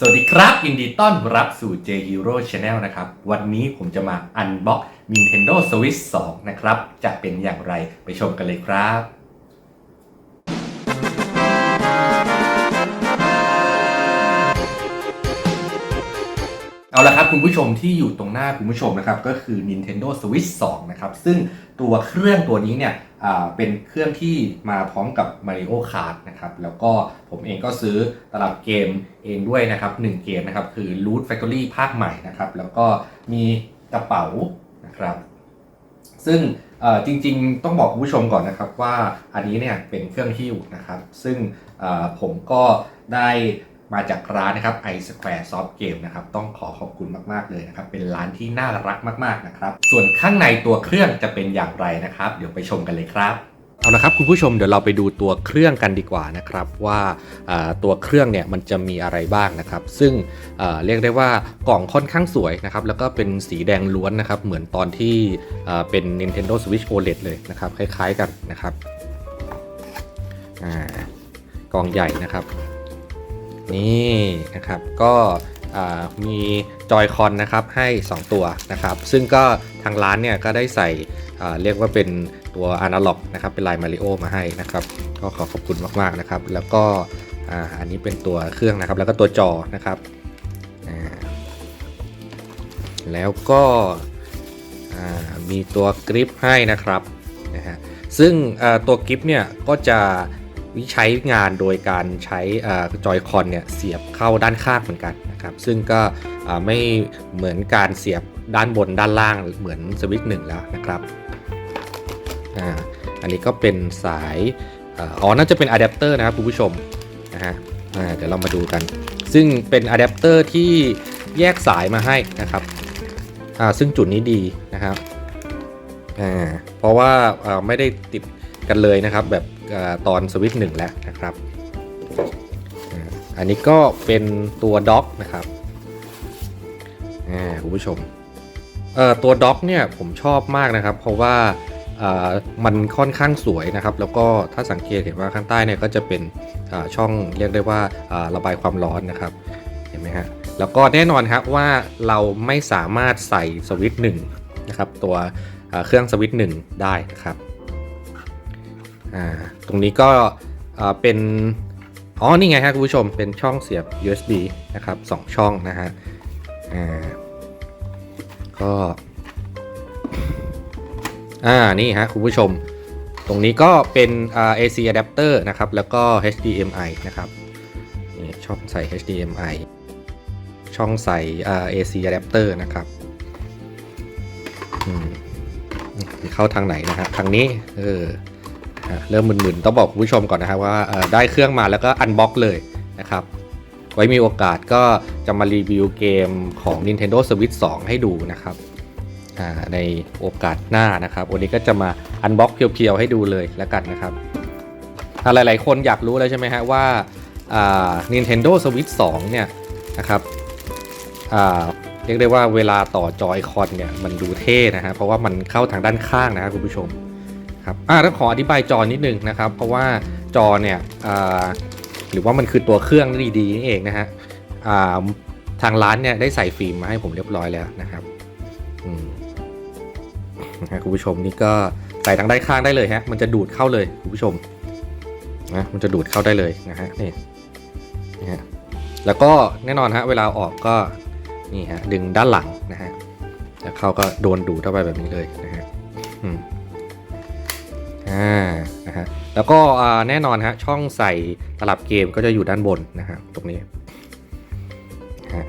สวัสดีครับ ยินดีต้อนรับสู่ J Hero Channel นะครับ วันนี้ผมจะมาอันบ็อก Nintendo Switch 2 นะครับ จะเป็นอย่างไรไปชมกันเลยครับ เอาละครับคุณผู้ชมที่อยู่ตรงหน้าคุณผู้ชมนะครับก็คือ Nintendo Switch 2 นะครับ ซึ่งตัวเครื่องตัวนี้เนี่ยเป็นเครื่องที่มาพร้อมกับ Mario Kart นะครับ แล้วก็ผมเองก็ซื้อตลับเกมเองด้วยนะครับ 1 เกมนะครับ คือ Loot Factory ภาคใหม่นะครับ แล้วก็มีกระเป๋านะครับ ซึ่งจริงๆ ต้องบอกคุณผู้ชมก่อนนะครับว่าอันนี้เนี่ยเป็นเครื่องหิ้วนะครับ ซึ่งผมก็ได้ มาจากร้านนะครับ i Square Soft Game นะครับ ต้องขอขอบคุณมาก ๆ เลยนะครับ เป็นร้านที่น่ารักมาก ๆ นะครับ ส่วนข้างในตัวเครื่องจะเป็นอย่างไรนะครับ เดี๋ยวไปชมกันเลยครับเอาละครับคุณผู้ชมเดี๋ยวเราไปดูตัวเครื่องกันดีกว่านะครับว่าตัวเครื่องเนี่ยมันจะมีอะไรบ้างนะครับ ซึ่งเเรียกได้ว่ากล่องค่อนข้างสวยนะครับแล้วก็เป็นสีแดงล้วนนะครับ เหมือนตอนที่เเป็น Nintendo Switch OLED เลยนะครับ คล้ายๆกันนะครับกล่องใหญ่นะครับ นี่นะครับก็มีจอยคอนนะครับให้ 2 ตัวนะครับ ซึ่งก็ทางร้านเนี่ยก็ได้ใส่เรียกว่าเป็นตัวอนาล็อกนะครับเป็นลายมาริโอมาให้นะครับ ก็ขอขอบคุณมากๆนะครับ แล้วก็อันนี้เป็นตัวเครื่องนะครับ แล้วก็ตัวจอนะครับแล้วก็มีตัวกริปให้นะครับนะฮะซึ่งตัวกริปเนี่ยก็จะ วิใช้งานโดยการใช้จอยคอนเนี่ยเสียบเข้าด้านข้างเหมือนกันนะครับ ซึ่งก็ไม่เหมือนการเสียบด้านบนด้านล่างเหมือนสวิตช์หนึ่งแล้วนะครับอ่าอันนี้ก็เป็นสายอ๋อน่าจะเป็นอะแดปเตอร์นะครับคุณผู้ชมนะฮะเดี๋ยวเรามาดูกัน ซึ่งเป็นอะแดปเตอร์ที่แยกสายมาให้นะครับอ่าซึ่งจุดนี้ดีนะครับอ่าเพราะว่าไม่ได้ติดกันเลยนะครับแบบ ตอนสวิตช์หนึ่งแล้วนะครับ อันนี้ก็เป็นตัวด็อกนะครับอ่คุณผู้ชมเอ่อตัวด็อกเนี่ยผมชอบมากนะครับ เพราะว่าอ่ามันค่อนข้างสวยนะครับ แล้วก็ถ้าสังเกตเห็นว่าข้างใต้เนี่ยก็จะเป็นอ่าช่องเรียกได้ว่าอ่าระบายความร้อนนะครับเห็นไหมฮะแล้วก็แน่นอนครับว่าเราไม่สามารถใส่สวิตช์หนึ่งนะครับตัวเครื่องสวิตช์หนึ่งได้นะครับ อ่าตรงนี้ก็เป็นอ๋อนี่ไงครับคุณผู้ชมเป็นช่องเสียบ USB นะครับสองช่องนะฮะอ่าก็อ่านี่ฮะคุณผู้ชม ตรงนี้ก็เป็น AC adapter นะครับ แล้วก็ HDMI นะครับนี่ช่องใส่ HDMI ช่องใส่ AC adapter นะครับเข้าทางไหนนะครับทางนี้เออ เริ่มมึนๆ ต้องบอกคุณผู้ชมก่อนนะครับว่าได้เครื่องมาแล้วก็อันบ็อกเลยนะครับ ไว้มีโอกาสก็จะมารีวิวเกมของ Nintendo Switch 2 ให้ดูนะครับในโอกาสหน้านะครับ วันนี้ก็จะมาอันบ็อกเพียวๆ ให้ดูเลยแล้วกันนะครับอ่าหลายๆคนอยากรู้แล้วใช่ไหมฮะว่า Nintendo Switch 2 เนี่ยนะครับเรียกได้ว่าเวลาต่อจอยคอนเนี่ยมันดูเท่นะฮะเพราะว่ามันเข้าทางด้านข้างนะครับคุณผู้ชม ครับอ่าต้องขออธิบายจอนิดนึงนะครับ เพราะว่าจอเนี่ยอ่าหรือว่ามันคือตัวเครื่องดีๆนี่เองนะฮะอ่าทางร้านเนี่ยได้ใส่ฟิล์มมาให้ผมเรียบร้อยแล้วนะครับอืมนะฮะคุณผู้ชมนี่ก็ใส่ทางด้านข้างได้เลยฮะมันจะดูดเข้าเลยคุณผู้ชมนะมันจะดูดเข้าได้เลยนะฮะนี่นะฮะแล้วก็แน่นอนฮะเวลาออกก็นี่ฮะดึงด้านหลังนะฮะแล้วเขาก็โดนดูดเข้าไปแบบนี้เลยนะฮะอืม อ่านะฮะแล้วก็แน่นอนฮะช่องใส่ตลับเกมก็จะอยู่ด้านบนนะฮะตรงนี้ฮะ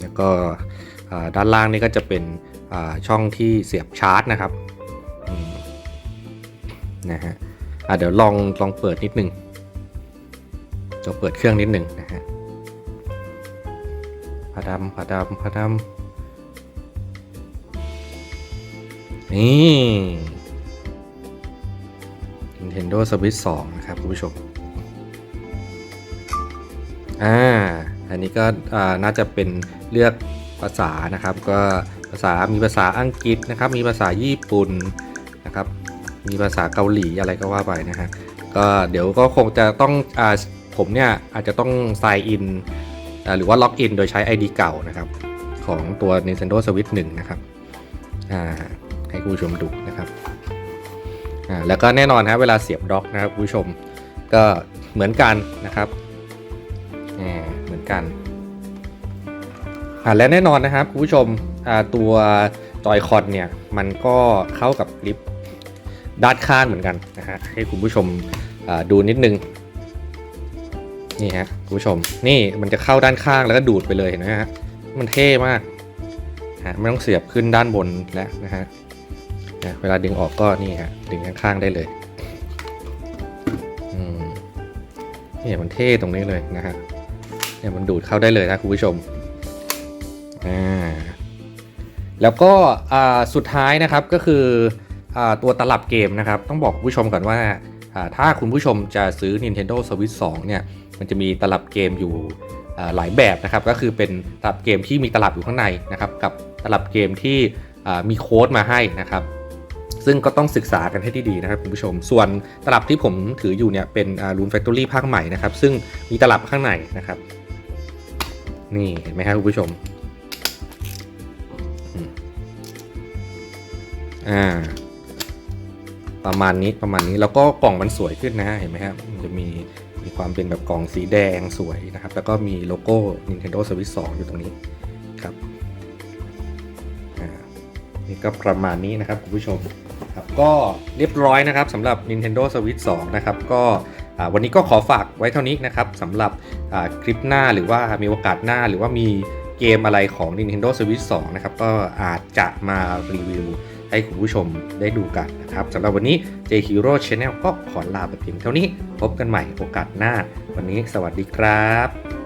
แล้วก็ด้านล่างนี่ก็จะเป็นอ่าช่องที่เสียบชาร์จนะครับนะฮะอ่าเดี๋ยวลองลองเปิดนิดนึงจะเปิดเครื่องนิดหนึ่งนะฮะพาดำพาดำพาดำนี่ Nintendo Switch 2 นะครับคุณผู้ชม อ่า อันนี้ก็น่าจะเป็นเลือกภาษานะครับ ก็ภาษามีภาษาอังกฤษนะครับ มีภาษาญี่ปุ่นนะครับ มีภาษาเกาหลีอะไรก็ว่าไปนะฮะ ก็เดี๋ยวก็คงจะต้องอ่าผมเนี่ยอาจจะต้อง sign in เอ่าหรือว่าล็อกอินโดยใช้ ID เก่านะครับ ของตัว Nintendo Switch 1 นะครับ อ่า ให้คุณผู้ชมดูนะครับ อ่าแล้วก็แน่นอนฮะเวลาเสียบด็อกนะครับคุณผู้ชมก็เหมือนกันนะครับอ่าเหมือนกันอ่าและแน่นอนนะครับคุณผู้ชมอ่าตัวจอยคอนเนี่ยมันก็เข้ากับกริปด้านข้างเหมือนกันนะฮะให้คุณผู้ชมดูนิดนึงนี่ฮะคุณผู้ชมนี่มันจะเข้าด้านข้างแล้วก็ดูดไปเลยเห็นไหมฮะมันเท่มากฮะไม่ต้องเสียบขึ้นด้านบนแล้วนะฮะ นะเวลาดึงออกก็นี่ฮะดึงข้างๆได้เลยอืมนี่มันเท่ตรงนี้เลยนะฮะเนี่ยมันดูดเข้าได้เลยนะคุณผู้ชมอ่าแล้วก็อ่าสุดท้ายนะครับก็คืออาตัวตลับเกมนะครับ ต้องบอกคุณผู้ชมก่อนว่าอ่าถ้าคุณผู้ชมจะซื้อ Nintendo Switch 2 เนี่ย มันจะมีตลับเกมอยู่อ่าหลายแบบนะครับ ก็คือเป็นตลับเกมที่มีตลับอยู่ข้างในนะครับ กับตลับเกมที่อ่ามีโค้ดมาให้นะครับ ซึ่งก็ต้องศึกษากันให้ที่ดีนะครับคุณผู้ชม ส่วนตลับที่ผมถืออยู่เนี่ยเป็นอ่า Rune Factory ภาคใหม่นะครับ ซึ่งมีตลับข้างในนะครับ นี่เห็นไหมครับคุณผู้ชมอ่าประมาณนี้ประมาณนี้แล้วก็กล่องมันสวยขึ้นนะเห็นไหมครับจะมีมีความเป็นแบบกล่องสีแดงสวยนะครับ แล้วก็มีโลโก้ Nintendo Switch 2 อยู่ตรงนี้ นี่ก็ประมาณนี้นะครับคุณผู้ชมครับก็เรียบร้อยนะครับสำหรับ Nintendo Switch 2 นะครับก็วันนี้ก็ขอฝากไว้เท่านี้นะครับสำหรับคลิปหน้าหรือว่ามีโอกาสหน้าหรือว่ามีเกมอะไรของ Nintendo Switch 2 นะครับ ก็อาจจะมารีวิวให้คุณผู้ชมได้ดูกันนะครับสำหรับวันนี้ J Hero Channel ก็ขอลาไปเพียงเท่านี้ พบกันใหม่โอกาสหน้า วันนี้สวัสดีครับ